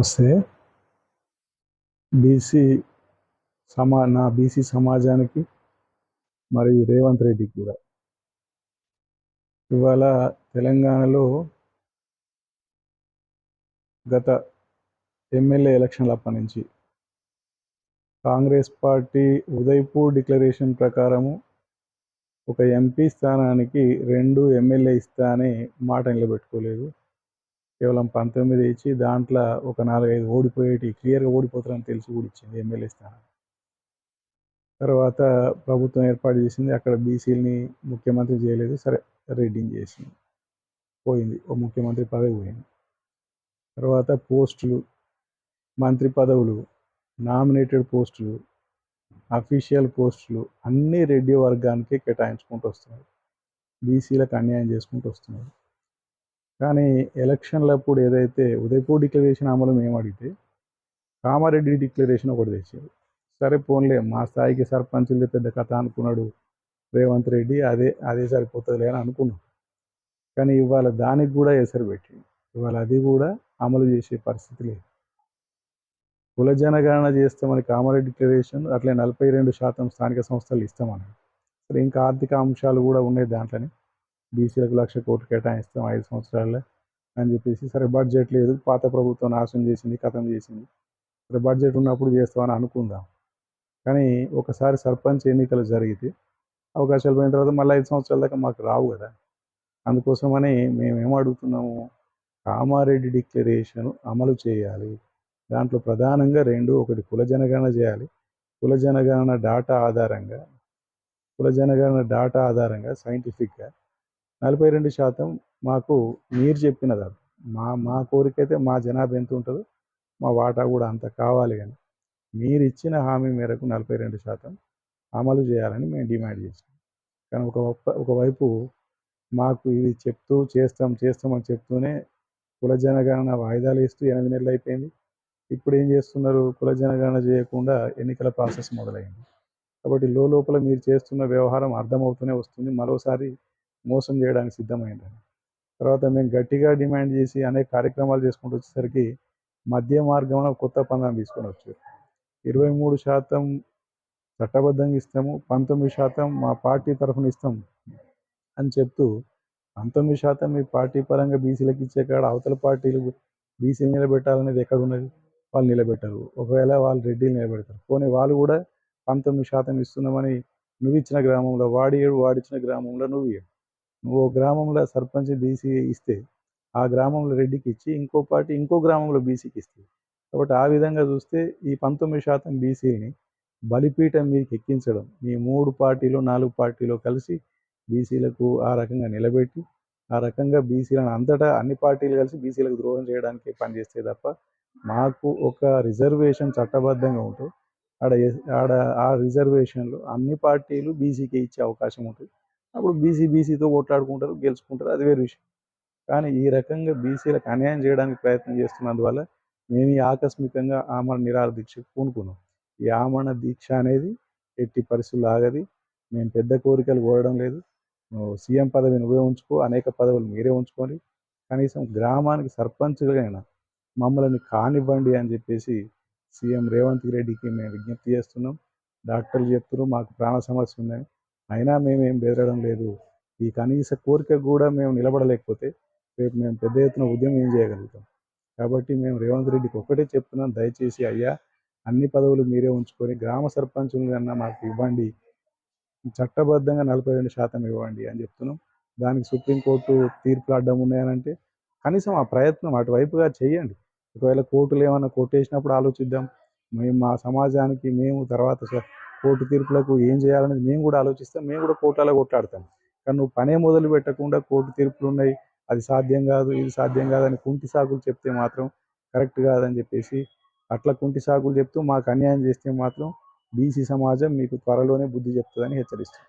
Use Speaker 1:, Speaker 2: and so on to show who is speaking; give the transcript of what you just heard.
Speaker 1: నమస్తే బీసీ సమా నా బీసీ సమాజానికి మరి రేవంత్ రెడ్డికి కూడా. ఇవాళ తెలంగాణలో గత ఎమ్మెల్యే ఎలక్షన్ల అప్పటి నుంచి కాంగ్రెస్ పార్టీ ఉదయ్పూర్ డిక్లరేషన్ ప్రకారము ఒక ఎంపీ స్థానానికి రెండు ఎమ్మెల్యే ఇస్తా అనే మాట నిలబెట్టుకోలేదు. కేవలం పంతొమ్మిది ఇచ్చి దాంట్లో ఒక నాలుగైదు ఓడిపోయేటి క్లియర్గా ఓడిపోతారని తెలిసి కూడా ఇచ్చింది ఎమ్మెల్యే స్థానం. తర్వాత ప్రభుత్వం ఏర్పాటు చేసింది అక్కడ బీసీలని ముఖ్యమంత్రి చేయలేదు సరే రెడ్డింగ్ చేసింది. పోయింది ఓ ముఖ్యమంత్రి పదవి పోయింది. తర్వాత పోస్టులు మంత్రి పదవులు నామినేటెడ్ పోస్టులు అఫీషియల్ పోస్టులు అన్నీ రెడ్డి వర్గానికే కేటాయించుకుంటూ వస్తున్నారు. బీసీలకు అన్యాయం చేసుకుంటూ వస్తున్నారు. కానీ ఎలక్షన్లప్పుడు ఏదైతే ఉదయపూర్ డిక్లరేషన్ అమలు మేము అడిగితే కామారెడ్డి డిక్లరేషన్ ఒకటి తెచ్చారు. సరే పోన్లే మా స్థాయికి సర్పంచులది పెద్ద కథ అనుకున్నాడు రేవంత్ రెడ్డి అదే అదే సరిపోతుందిలే అని అనుకున్నాం. కానీ ఇవాళ దానికి కూడా ఎసరు పెట్టింది ఇవాళ అది కూడా అమలు చేసే పరిస్థితి లేదు. కుల జనగణన చేస్తామని కామారెడ్డి డిక్లరేషన్ అట్లే నలభై రెండు శాతం స్థానిక సంస్థలు ఇస్తామని సరే ఇంకా ఆర్థిక అంశాలు కూడా ఉన్నాయి దాంట్లోనే. బీసీలకు లక్ష కోట్లు కేటాయిస్తాం ఐదు సంవత్సరాల్లో అని చెప్పేసి సరే బడ్జెట్ లేదు పాత ప్రభుత్వం నాశనం చేసింది కథం చేసింది. సరే బడ్జెట్ ఉన్నప్పుడు చేస్తామని అనుకుందాం. కానీ ఒకసారి సర్పంచ్ ఎన్నికలు జరిగితే అవకాశాలు పోయిన తర్వాత మళ్ళీ ఐదు సంవత్సరాల దాకా మాకు రావు కదా. అందుకోసమని మేమేం అడుగుతున్నాము? కామారెడ్డి డిక్లరేషన్ అమలు చేయాలి. దాంట్లో ప్రధానంగా రెండు ఒకటి కుల జనగణన చేయాలి. కుల జనగణన డాటా ఆధారంగా కుల జనగణన డాటా ఆధారంగా సైంటిఫిక్గా నలభై రెండు శాతం మాకు మీరు చెప్పిన అది. మా మా కోరిక అయితే మా జనాభా ఎంత ఉంటుందో మా వాటా కూడా అంత కావాలి కానీ మీరు ఇచ్చిన హామీ మేరకు నలభై రెండు శాతం అమలు చేయాలని మేము డిమాండ్ చేసాం కానీ ఒక ఒకవైపు మాకు ఇది చెప్తూ చేస్తాం చేస్తామని చెప్తూనే కుల జనగణన వాయిదాలు ఇస్తూ ఎనిమిది నెలలు అయిపోయింది. ఇప్పుడు ఏం చేస్తున్నారు? కుల జనగణన చేయకుండా ఎన్నికల ప్రాసెస్ మొదలైంది. కాబట్టి లోపల మీరు చేస్తున్న వ్యవహారం అర్థమవుతూనే వస్తుంది. మరోసారి మోసం చేయడానికి సిద్ధమైందని. తర్వాత మేము గట్టిగా డిమాండ్ చేసి అనేక కార్యక్రమాలు చేసుకుంటూ వచ్చేసరికి మధ్య మార్గంలో కొత్త పందాన్ని తీసుకొని వచ్చారు. ఇరవై మూడు శాతం చట్టబద్ధంగా ఇస్తాము పంతొమ్మిది శాతం మా పార్టీ తరఫున ఇస్తాం అని చెప్తూ పంతొమ్మిది శాతం మీ పార్టీ పరంగా బీసీలకు ఇచ్చే కాడ అవతల పార్టీలు బీసీలు నిలబెట్టాలనేది ఎక్కడ ఉన్నది? వాళ్ళు నిలబెట్టరు. ఒకవేళ వాళ్ళు రెడ్డిలు నిలబెడతారు. పోనీ వాళ్ళు కూడా పంతొమ్మిది శాతం ఇస్తున్నామని నువ్వు ఇచ్చిన గ్రామంలో వాడి ఏడు వాడిచ్చిన గ్రామంలో నువ్వు ఏడు నువ్వు గ్రామంలో సర్పంచ్ బీసీ ఇస్తే ఆ గ్రామంలో రెడ్డికి ఇచ్చి ఇంకో పార్టీ ఇంకో గ్రామంలో బీసీకి ఇస్తుంది. కాబట్టి ఆ విధంగా చూస్తే ఈ పంతొమ్మిది శాతం బీసీని బలిపీఠం మీదకి ఎక్కించడం మీ మూడు పార్టీలు నాలుగు పార్టీలు కలిసి బీసీలకు ఆ రకంగా నిలబెట్టి ఆ రకంగా బీసీలను అంతటా అన్ని పార్టీలు కలిసి బీసీలకు ద్రోహం చేయడానికి పనిచేస్తే తప్ప మాకు ఒక రిజర్వేషన్ చట్టబద్ధంగా ఉంటూ ఆడ ఆడ ఆ రిజర్వేషన్లో అన్ని పార్టీలు బీసీకి ఇచ్చే అవకాశం ఉంటుంది. అప్పుడు బీసీ బీసీతో కొట్లాడుకుంటారు గెలుచుకుంటారు. అది వేరే విషయం. కానీ ఈ రకంగా బీసీలకు అన్యాయం చేయడానికి ప్రయత్నం చేస్తున్నందువల్ల మేము ఈ ఆకస్మికంగా ఆమరణ నిరాహార దీక్ష పూనుకున్నాం. ఈ ఆమరణ దీక్ష అనేది ఎట్టి పరిస్థితులు ఆగది. మేము పెద్ద కోరికలు కోరడం లేదు. సీఎం పదవి నువ్వే ఉంచుకో అనేక పదవులు మీరే ఉంచుకొని కనీసం గ్రామానికి సర్పంచ్లైనా మమ్మల్ని కానివ్వండి అని చెప్పేసి సీఎం రేవంత్ రెడ్డికి మేము విజ్ఞప్తి చేస్తున్నాం. డాక్టర్లు చెప్తున్నారు మాకు ప్రాణ సమస్య ఉందని. అయినా మేమేం బెదరడం లేదు. ఈ కనీస కోరిక కూడా మేము నిలబడలేకపోతే రేపు మేము పెద్ద ఎత్తున ఉద్యమం ఏం చేయగలుగుతాం? కాబట్టి మేము రేవంత్ రెడ్డికి ఒకటే చెప్తున్నాం దయచేసి అయ్యా అన్ని పదవులు మీరే ఉంచుకొని గ్రామ సర్పంచులన్నా మాకు ఇవ్వండి. చట్టబద్ధంగా నలభై రెండు శాతం ఇవ్వండి అని చెప్తున్నాం. దానికి సుప్రీంకోర్టు తీర్పులు అడ్డం ఉన్నాయనంటే కనీసం ఆ ప్రయత్నం అటువైపుగా చేయండి. ఒకవేళ కోర్టులు ఏమైనా కొట్టేసినప్పుడు ఆలోచిద్దాం. మేము మా సమాజానికి మేము తర్వాత కోర్టు తీర్పులకు ఏం చేయాలనేది మేము కూడా ఆలోచిస్తాం. మేము కూడా కోర్టులలో కొట్లాడతాం. కానీ నువ్వు పనే మొదలు పెట్టకుండా కోర్టు తీర్పులు ఉన్నాయి అది సాధ్యం కాదు ఇది సాధ్యం కాదని కుంటి సాకులు చెప్తే మాత్రం కరెక్ట్ కాదని చెప్పేసి అట్లా కుంటి సాకులు చెప్తూ మాకు అన్యాయం చేస్తే మాత్రం బీసీ సమాజం మీకు త్వరలోనే బుద్ధి చెప్తుందని హెచ్చరిస్తుంది